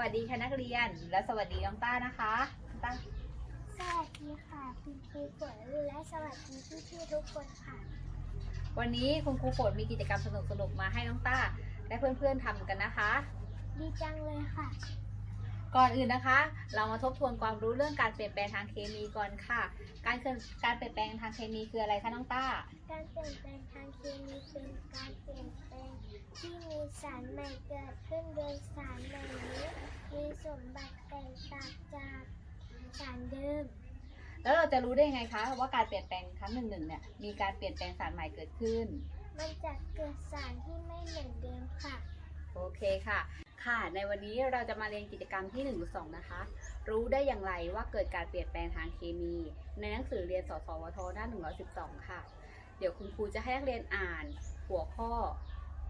วัสดีค่ะนักเรียน และสวัสดีน้องต้านะคะต้าสวัสดีค่ะคุณครูฝนและสวัสดีพี่ๆทุกคนค่ะ วันนี้คุณครูฝนมีกิจกรรมสนุกๆมาให้น้องต้าและเพื่อนๆทำกันนะคะ ดีจังเลยค่ะ ก่อนอื่นนะคะ เรามาทบทวนความรู้เรื่องการเปลี่ยนแปลงทางเคมีก่อนค่ะ การเคลื่อนการเปลี่ยนแปลงทางเคมีคืออะไรคะน้องต้า การเปลี่ยนแปลงทางเคมีเป็นการเปลี่ยนแปลง ที่มีสารใหม่เกิดขึ้นโดยสารใหม่นี้มีสมบัติแตกต่างจากสารเดิม แล้วเราจะรู้ได้ยังไงคะว่าการเปลี่ยนแปลงครั้งหนึ่งหนึ่งเนี่ยมีการเปลี่ยนแปลงสารใหม่เกิดขึ้น มันจะเกิดสารที่ไม่เหมือนเดิมค่ะ โอเคค่ะ ค่ะ ในวันนี้เราจะมาเรียนกิจกรรมที่1นึ่งสองนะคะ รู้ได้อย่างไรว่าเกิดการเปลี่ยนแปลงทางเคมี ในหนังสือเรียนสสวทหน้า112 ค่ะ เดี๋ยวคุณครูจะให้นักเรียนอ่านหัวข้อ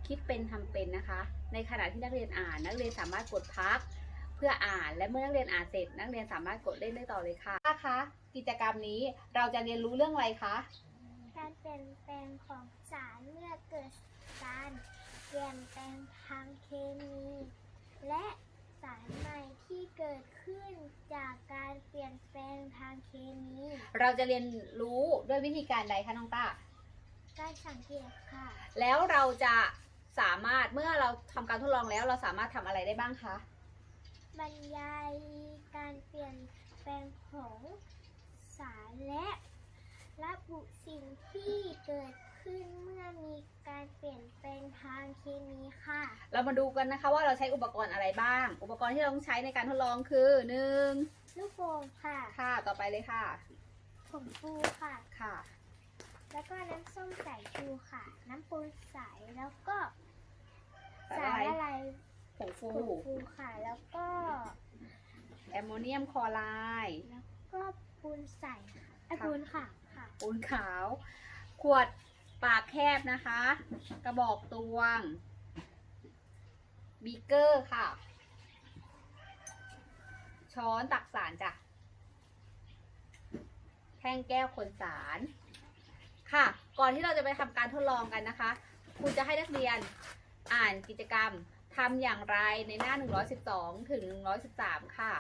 คิดเป็นทำเป็นนะคะ ในขณะที่นักเรียนอ่าน นักเรียนสามารถกดพัก เพื่ออ่านและเมื่อนักเรียนอ่านเสร็จ นักเรียนสามารถกดเล่นได้ต่อเลยค่ะคะกิจกรรมนี้เราจะเรียนรู้เรื่องอะไรคะการเปลี่ยนแปลงของสารเมื่อเกิดการเปลี่ยนแปลงทางเคมีและสารใหม่ที่เกิดขึ้นจากการเปลี่ยนแปลงทางเคมี เราจะเรียนรู้ด้วยวิธีการใดคะน้องต้า การสังเกตค่ะ แล้วเราจะ สามารถเมื่อเราทำการทดลองแล้ว เราสามารถทำอะไรได้บ้างคะบรรยายการเปลี่ยนแปลงของสารและระบุสิ่งที่เกิดขึ้นเมื่อมีการเปลี่ยนแปลงทางเคมีค่ะ เรามาดูกันนะคะว่าเราใช้อุปกรณ์อะไรบ้าง อุปกรณ์ที่เราต้องใช้ในการทดลองคือหนึ่งลูกโป่งค่ะ ค่ะ ต่อไปเลยค่ะผงฟูค่ะ ค่ะ แล้วก็น้ำส้มสายชูค่ะ น้ำปูนใสแล้วก็ สาสารรละลายผงฟูผงฟูค่ะ แล้วก็ แอมโมเนียมคลอไรด์ แล้วก็ปูนใสค่ะไอ้ยค่ะ ปูนค่ะค่ะ ปูนขาว ขวดปากแคบนะคะ กระบอกตวง บีเกอร์ค่ะ ช้อนตักสารจ้ะ แท่งแก้วคนสาร ค่ะ ก่อนที่เราจะไปทำการทดลองกันนะคะ ครูจะให้นักเรียน อ่านกิจกรรมทำอย่างไรในหน้า 112 ถึง 113 ค่ะ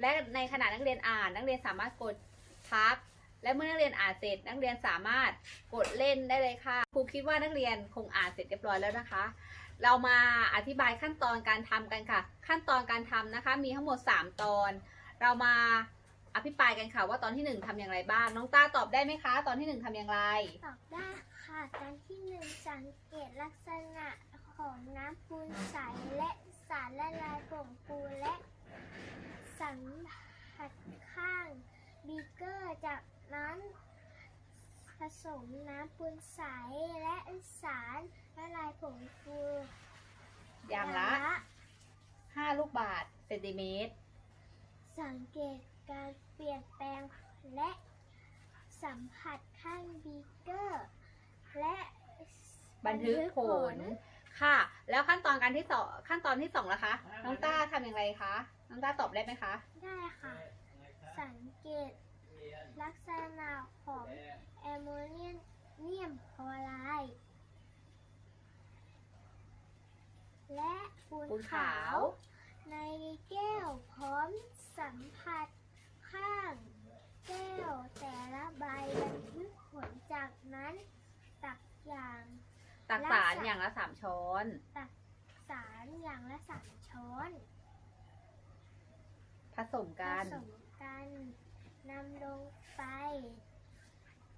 และในขณะนักเรียนอ่าน นักเรียนสามารถกดพัก และเมื่อนักเรียนอ่านเสร็จ นักเรียนสามารถกดเล่นได้เลยค่ะ ครูคิดว่านักเรียนคงอ่านเสร็จเรียบร้อยแล้วนะคะ เรามาอธิบายขั้นตอนการทำกันค่ะ ขั้นตอนการทำนะคะ มีทั้งหมด 3 ตอน เรามาอภิปรายกันค่ะว่าตอนที่หนึ่งทำอย่างไรบ้าง น้องต้าตอบได้ไหมคะ ตอนที่หนึ่งทำอย่างไร ตอบได้ค่ะการที่หนึ่งสังเกตลักษณะ ของน้ำปูนใสและสารละลายผงฟูและสัมผัสข้างบีเกอร์จากนั้นผสมน้ำปูนใสและสารละลายผงฟูอย่างละ 5 ลูกบาศก์เซนติเมตร สังเกตการเปลี่ยนแปลงและสัมผัสข้างบีเกอร์ และบันทึกผล ค่ะ แล้วขั้นตอนการที่สองขั้นตอนที่สองล่ะคะ น้องต้าทำอย่างไรคะ น้องต้าตอบได้ไหมคะ ได้ค่ะ สังเกตลักษณะของแอมโมเนียมเนียมคลอไรด์และปูนปูนขาขาววในแก้วพร้อมสัมผัสข้างแก้วแต่ละใบบันทึกผลจากนั้นตักอย่าง ตักสารอย่างละสามช้อน ตักสารอย่างละสามช้อนผสมผกันสมกันนำลงไป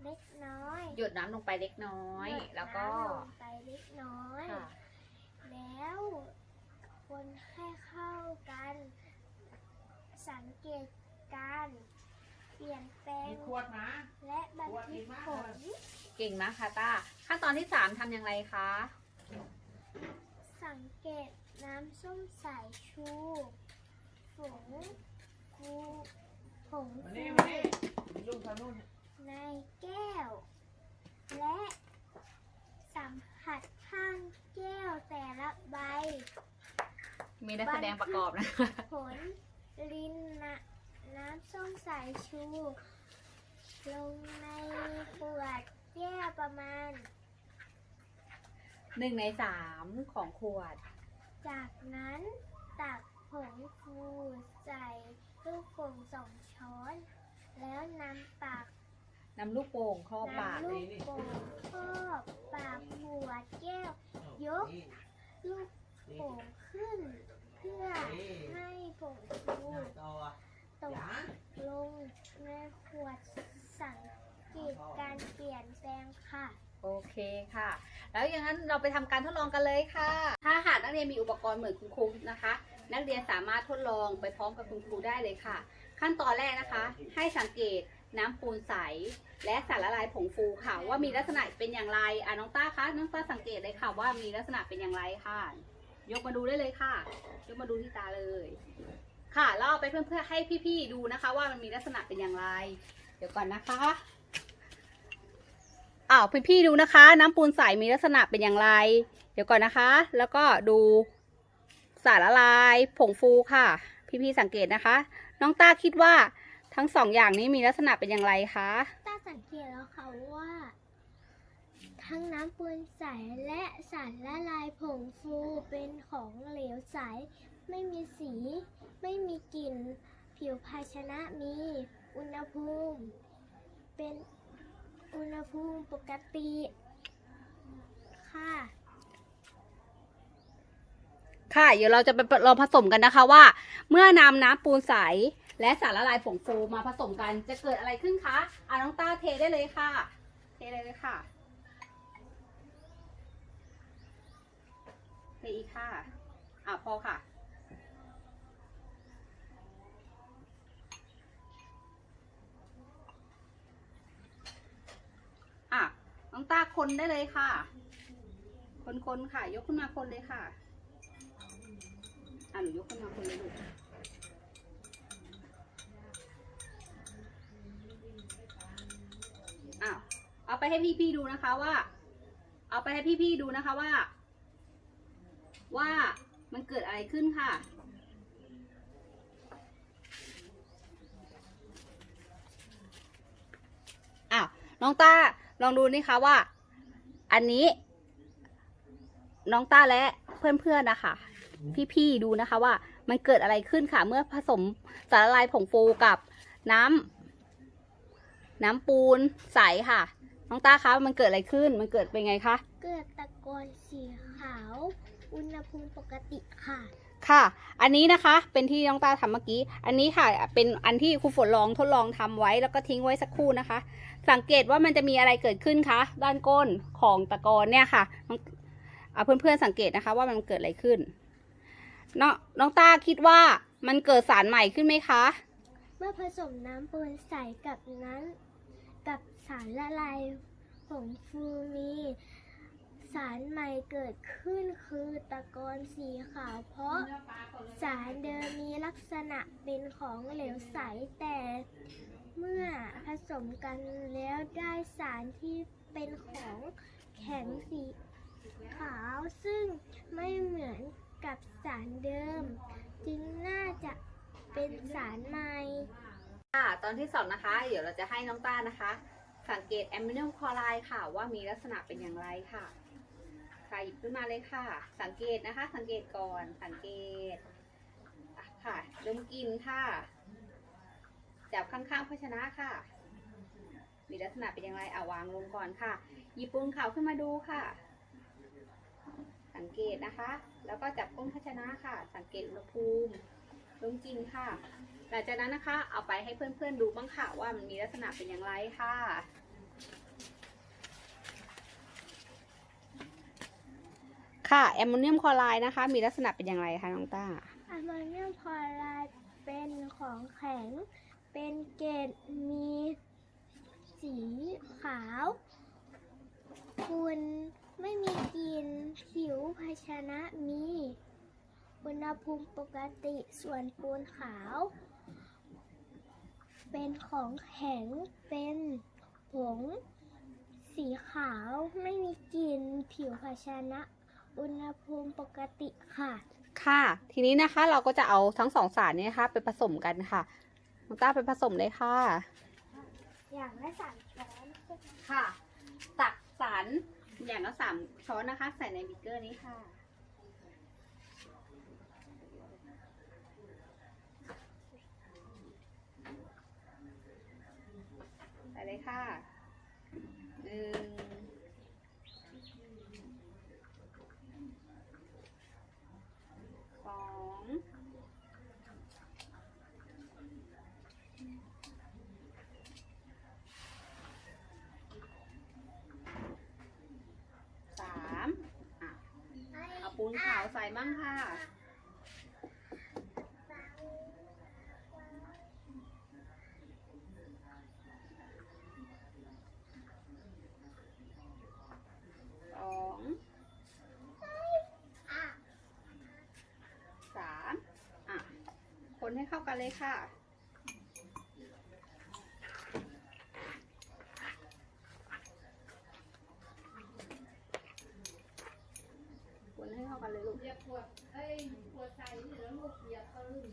เล็กน้อยหยดน้ำลงไปเล็กน้อยหยดแล้วก็น้ำลงไปเล็กน้อย ค่ะ แล้วคนให้เข้ากัน สังเกตการ เปลี่ยนแปลงมีขวดมาและบันทึกผล เก่งมากค่ะต้าขั้นตอนที่สามทำอย่างไรคะ สังเกตน้ำส้มสายชูผงฟูผงมาฟูนี่มานี่ลูกทางนู้นในแก้ว และสัมผัสข้างแก้วแต่ละใบ มีนักแสดงประกอบนะผลลินนะน้ำส้มสายชู ลงในขวด แก้วประมาณ หนึ่งในสามของขวด จากนั้นตักผงฟูใส่ลูกโป่งสองช้อน แล้วนำปากนำลูกโป่งครอบปาก นำลูกโป่งครอบปากหัวแก้ว ยกลูกโป่งขึ้น เพื่อให้ผงฟูต่อตกลงในขวดสังเกตการเปลี่ยนแปลงค่ะ โอเคค่ะ แล้วอย่างนั้นเราไปทำการทดลองกันเลยค่ะ ถ้าหากนักเรียนมีอุปกรณ์เหมือนคุณครูนะคะ นักเรียนสามารถทดลองไปพร้อมกับคุณครูได้เลยค่ะ ขั้นตอนแรกนะคะ ให้สังเกตน้ำปูนใส และสารละลายผงฟูค่ะ ว่ามีลักษณะเป็นอย่างไรอะน้องต้าคะน้องต้าสังเกตเลยค่ะ ว่ามีลักษณะเป็นอย่างไรค่ะ ยกมาดูได้เลยค่ะ ยกมาดูที่ตาเลย ค่ะแล้วเอาไปเพื่อๆให้พี่ๆดูนะคะ ว่ามันมีลักษณะเป็นอย่างไร เดี๋ยวก่อนนะคะ อ้าวพี่ๆดูนะคะ น้ำปูนใสมีลักษณะเป็นอย่างไร เดี๋ยวก่อนนะคะ แล้วก็ดูสารละลายผงฟูค่ะ พี่ๆสังเกตนะคะ น้องต้าคิดว่าทั้งสองอย่างนี้มีลักษณะเป็นอย่างไรคะต้าสังเกตแล้วค่ะว่า ทั้งน้ำปูนใสและสารละลายผงฟูเป็นของเหลวใส ไม่มีสี ไม่มีกลิ่น ผิวภาชนะมี อุณหภูมิ เป็น อุณหภูมิปกติ ค่ะ ค่ะ เดี๋ยวเราจะไปลองผสมกันนะคะว่า เมื่อนำน้ำปูนใส และสารละลายผงฟูมาผสมกันจะเกิดอะไรขึ้นคะอะน้องต้าเทได้เลยค่ะ เทเลยเลยค่ะเทอีกค่ะอะพอค่ะอะ ต้าคนได้เลยค่ะ คนๆค่ะ ยกขึ้นมาคนเลยค่ะอะหนูยกขึ้นมาคนเลยลูกอ้าวเอาไปให้พี่ๆดูนะคะว่า เอาไปให้พี่ๆดูนะคะว่า ว่ามันเกิดอะไรขึ้นค่ะอ้าวน้องตา ลองดูนี่คะว่า อันนี้ น้องต้าและเพื่อนๆนะคะ พี่ๆดูนะคะว่ามันเกิดอะไรขึ้นค่ะ เมื่อผสมสารละลายผงฟูกับน้ำน้ำปูนใสค่ะ น้องต้าคะมันเกิดอะไรขึ้น มันเกิดเป็นไงคะ เกิดตะกอนสีขาว อุณหภูมิปกติค่ะ ค่ะ อันนี้นะคะเป็นที่น้องตาทำเมื่อกี้ อันนี้ค่ะเป็นอันที่ครูฝนลองทดลองทำไว้แล้วก็ทิ้งไว้สักครู่นะคะ สังเกตว่ามันจะมีอะไรเกิดขึ้นคะ ด้านก้นของตะกอนเนี่ยค่ะเอาเพื่อนๆสังเกตนะคะว่ามันเกิดอะไรขึ้นน้องน้องตาคิดว่ามันเกิดสารใหม่ขึ้นไหมคะ เมื่อผสมน้ำปูนใสกับนั้น กับสารละลายผงฟูมี สารใหม่เกิดขึ้นคือตะกอนสีขาว เพราะสารเดิมมีลักษณะเป็นของเหลวใสแต่เมื่อผสมกันแล้วได้สารที่เป็นของแข็งสีขาวซึ่งไม่เหมือนกับสารเดิม จึงน่าจะเป็นสารใหม่ค่ะตอนที่สองนะคะ เดี๋ยวเราจะให้น้องต้านะคะ สังเกตแอมโมเนียมคลอไรด์ค่ะ ว่ามีลักษณะเป็นอย่างไรค่ะ ค่ะหยิบขึ้นมาเลยค่ะ สังเกตนะคะ สังเกตก่อนสังเกตอะค่ะดมกลินค่ะ จับข้างๆภาชนะค่ะ มีลักษณะเป็นอย่างไรเอะวางลงก่อนค่ะ หยิบปูนขาวขึ้นมาดูค่ะ สังเกตนะคะ แล้วก็จับก้นภาชนะค่ะ สังเกตอุณหภูมิดมกลินค่ะ หลังจากนั้นนะคะ เอาไปให้เพื่อนๆดูบ้างค่ะว่ามันมีลักษณะเป็นอย่างไรค่ะ ค่ะแอมโมเนียมคลอไรด์นะคะ มีลักษณะเป็นอย่างไรคะน้องต้าแอมโมเนียมคลอไรด์เป็นของแข็ง เป็นเกล็ดมีสีขาวคุณไม่มีกลิ่นผิวภาชนะมีอุณหภูมิปกติส่วนปูนขาว เป็นของแข็งเป็นผง สีขาวไม่มีกลิ่นผิวภาชนะ อุณหภูมิปกติค่ะ ค่ะ ทีนี้นะคะเราก็จะเอาทั้งสองสารนี้นะคะไปผสมกันค่ะน้อต้าไปผสมเลยค่ะ อย่างละสามช้อนค่ะ ตักสารอย่างละสามช้อนนะคะ ใส่ในบิกเกอร์นี้ค่ะ ใส่เลยค่ะหนึ่ง ขาวใส่มั่งค่ะ สอง สาม อะ คนให้เข้ากันเลยค่ะ คนให้เข้า กันเลยลูกเรียกขวดเอ้ยขวดใส่นี่แล้วลูกเหยียบเขาลื่น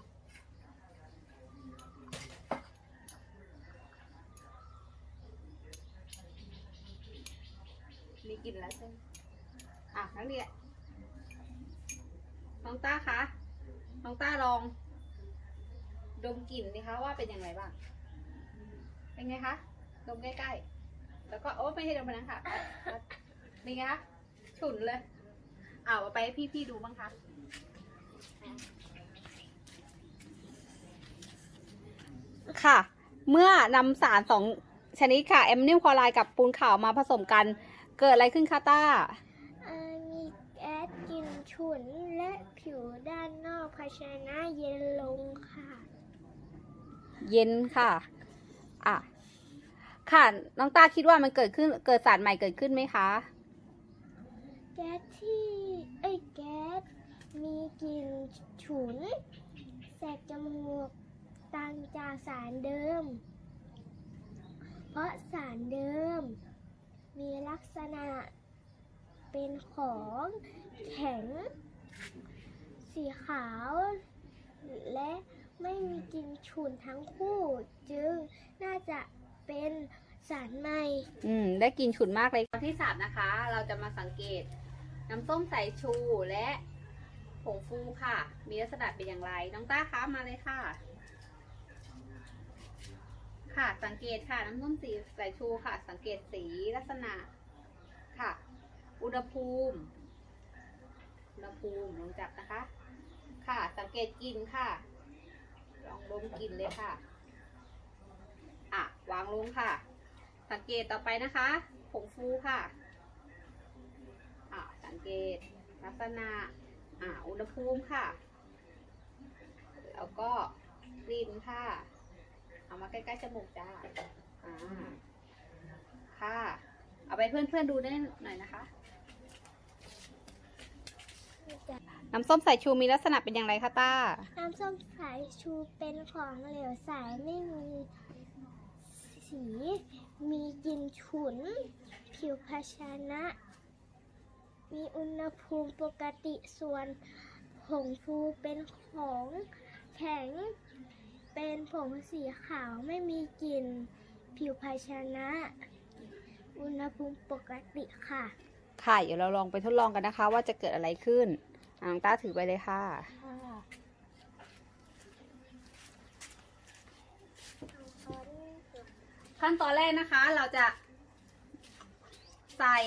มีกลิ่นแล้วใช่ไหมอะนักเรียนน้องต้าคะน้องต้าลอง ดมกลิ่นดิคะว่าเป็นยังไงบ้าง เป็นไงคะ ดมใกล้ๆ แล้วก็โอ้ไม่ให้ดมไปนั้นค่ะอะอะเป็นไงคะฉุนเลย เอาไปให้พี่ๆดูบ้างคะค่ะ เมื่อนำสารสองชนิดค่ะแอมนิลคลอไรด์กับปูนขาวมาผสมกัน เกิดอะไรขึ้นคะต้า เอ่อมีแก๊สกลิ่นฉุนและผิวด้านนอกภาชนะเย็นลงค่ะ เย็นค่ะ อะ ค่ะ น้องต้าคิดว่ามันเกิดขึ้น เกิดสารใหม่เกิดขึ้นไหมคะ แก๊สที่ เอ้ยแก๊ส มีกลิ่นฉุน แสบจมูก ต่างจากสารเดิม เพราะสารเดิม มีลักษณะเป็นของแข็ง สีขาว และไม่มีกลิ่นฉุนทั้งคู่ จึงน่าจะเป็นสารใหม่ อืม ได้กลินฉุนมากเลยที่สามนะคะ เราจะมาสังเกต น้ำส้มสายชูและผงฟูค่ะ มีลักษณะเป็นอย่างไร น้องต้าคะมาเลยค่ะ ค่ะ สังเกตค่ะ น้ำส้มสีสายชูค่ะ สังเกตสีลักษณะค่ะ อุณหภูมิ อุณหภูมิลองจับนะคะ ค่ะ สังเกตกลิ่นค่ะ ลองดมกลิ่นเลยค่ะ อะ วางลงค่ะ สังเกตต่อไปนะคะ ผงฟูค่ะ สังเกตลักษณะอ่าอุณหภูมิค่ะ แล้วก็กลิ่นค่ะ เอามาใกล้ๆจมูกจ้าอ่าค่ะ เอาไปเพื่อนๆดูได้หน่อยนะคะ น้ำส้มสายชูมีลักษณะเป็นอย่างไรคะต้า น้ำส้มสายชูเป็นของเหลวใสไม่มีสี มีกลิ่นฉุน ผิวภาชนะ มีอุณหภูมิปกติส่วนผงฟูเป็นของแข็ง เป็นผงสีขาวไม่มีกลิ่น ผิวภาชนะ อุณหภูมิปกติค่ะ ค่ะ เดี๋ยวเราลองไปทดลองกันนะคะ ว่าจะเกิดอะไรขึ้นอะน้องต้าถือไปเลยค่ะ ขั้นตอนแรกนะคะเราจะใส่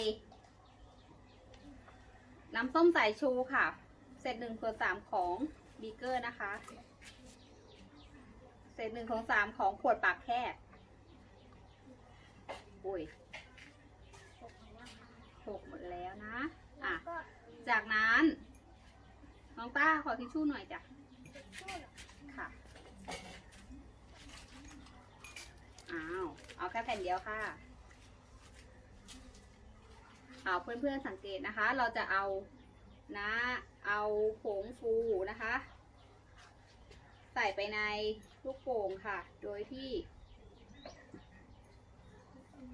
น้ำส้มสายชูค่ะ เศษหนึ่งส่วนสามของบีเกอร์นะคะ เศษหนึ่งของสามของขวดปากแคบอุ้ยหกหมดแล้วนะ อะ จากนั้น น้องต้าขอทิชชู่หน่อยจ้ะค่ะ อ้าว เอาแค่แผ่นเดียวค่ะ เอาเพื่อนๆสังเกตนะคะ เราจะเอานะเอาผงฟูนะคะ ใส่ไปในลูกโป่งค่ะ โดยที่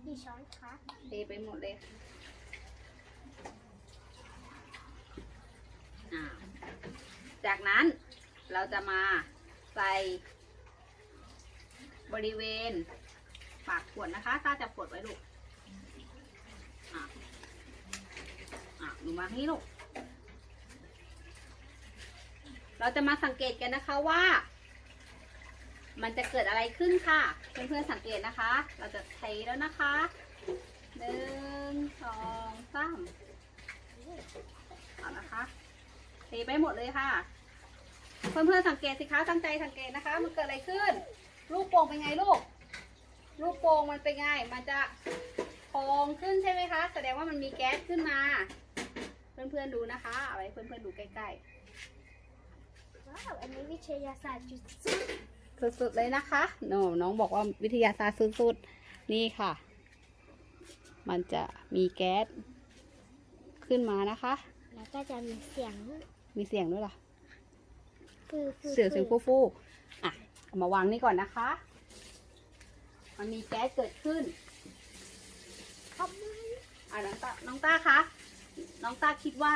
กี่ช้อนคะเทไปหมดเลยค่ะอ่าจากนั้นเราจะมาใส่บริเวณปากขวดนะคะตาจับขวดไว้ลูก อะ อะห นูมาให้ลูก เราจะมาสังเกตกันนะคะว่า มันจะเกิดอะไรขึ้นค่ะ เพื่อนๆสังเกตนะคะ เราจะเทแล้วนะคะหนึ่งสองสามเอานะคะเทไปหมดเลยค่ะ เพื่อนๆสังเกตสิคะตั้งใจสังเกตนะคะ มันเกิดอะไรขึ้น ลูกโป่งเป็นไงลูก ลูกโป่งมันเป็นไง มันจะพองขึ้นใช่ไหมคะ แสดงว่ามันมีแก๊สขึ้นมา เพื่อนๆดูนะคะเอาไว้เพื่อนๆดูใกล้ๆว้าวอันนี้วิทยาศาสตร์จุดสุดๆเลยนะคะโนน้องบอกว่าวิทยาศาสตร์สุดๆนี่ค่ะ มันจะมีแก๊สขึ้นมานะคะ แล้วก็จะมีเสียงมีเสียงด้วยล่ะฟือฟืเสียงเสียงฟู่ๆอะเอามาวางนี่ก่อนนะคะ มันมีแก๊สเกิดขึ้นทำไมอะน้องตาน้องต้าคะ น้องต้าคิดว่า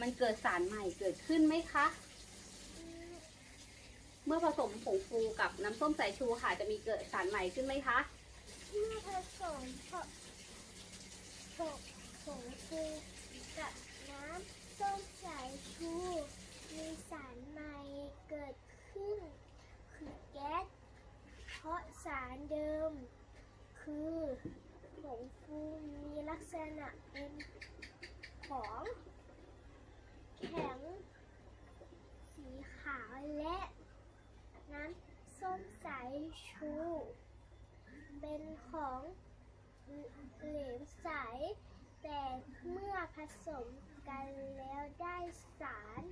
มันเกิดสารใหม่เกิดขึ้นไหมคะ เมื่อผสมผงฟูกับน้ำส้มสายชูค่ะจะมีเกิดสารใหม่ขึ้นไหมคะเมื่อผสมผงผงผงฟูกับน้ำส้มสายชูมีสารใหม่เกิดขึ้น คือแก๊สเพราะสารเดิม คือผงฟูมีลักษณะเป็น ของแข็ง สีขาวและน้ำส้มสายชู เป็นของเหลวใส แต่เมื่อผสมกันแล้วได้สาร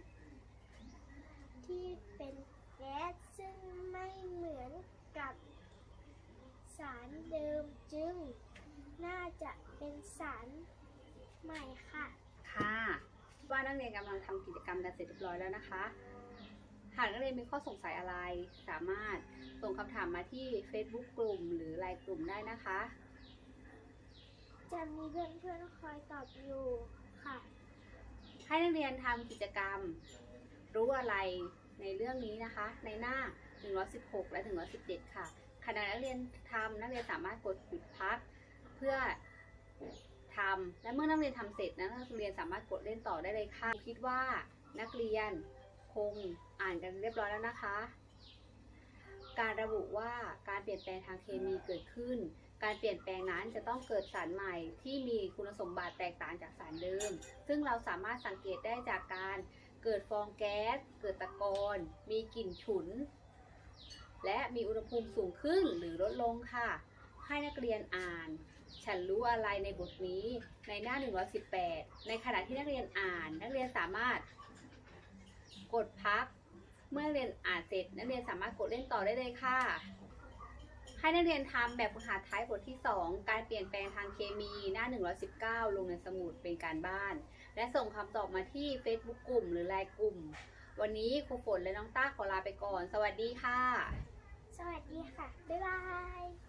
ที่เป็นแก๊สซึ่งไม่เหมือนกับสารเดิมจึง น่าจะเป็นสารใหม่ค่ะ ค่ะ ว่านักเรียนกำลังทำกิจกรรมกันเสร็จเรียบร้อยแล้วนะคะ หากนักเรียนมีข้อสงสัยอะไร สามารถส่งคำถามมาที่ Facebook กลุ่ม หรือไลน์กลุ่มได้นะคะ จะมีเพื่อนๆคอยตอบอยู่ค่ะ ให้นักเรียนทำกิจกรรม รู้อะไรในเรื่องนี้นะคะ ในหน้า 116 และ 117 ค่ะขณะนักเรียนทำนักเรียนสามารถกดหยุดพัก เพื่อ ทำและเมื่อนักเรียนทำเสร็จนะนักเรียนสามารถกดเล่นต่อได้เลยค่ะ คิดว่านักเรียนคงอ่านกันเรียบร้อยแล้วนะคะ การระบุว่าการเปลี่ยนแปลงทางเคมีเกิดขึ้น การเปลี่ยนแปลงนั้นจะต้องเกิดสารใหม่ที่มีคุณสมบัติแตกต่างจากสารเดิม ซึ่งเราสามารถสังเกตได้จากการเกิดฟองแก๊ส เกิดตะกอนมีกลิ่นฉุน และมีอุณหภูมิสูงขึ้นหรือลดลงค่ะ ให้นักเรียนอ่าน ฉันรู้อะไรในบทนี้ในหน้า 118 ในขณะที่นักเรียนอ่าน นักเรียนสามารถ กดพัก เมื่อเรียนอ่านเสร็จ นักเรียนสามารถกดเล่นต่อได้เลยค่ะ ให้นักเรียนทำแบบฝึกหัดท้ายบทที่ 2 การเปลี่ยนแปลงทางเคมีหน้า 119 ลงในสมุดเป็นการบ้าน และส่งคำตอบมาที่ Facebook กลุ่ม หรือไลน์กลุ่ม วันนี้ครูฝนและน้องต้าขอลาไปก่อน สวัสดีค่ะ สวัสดีค่ะ บ๊ายบาย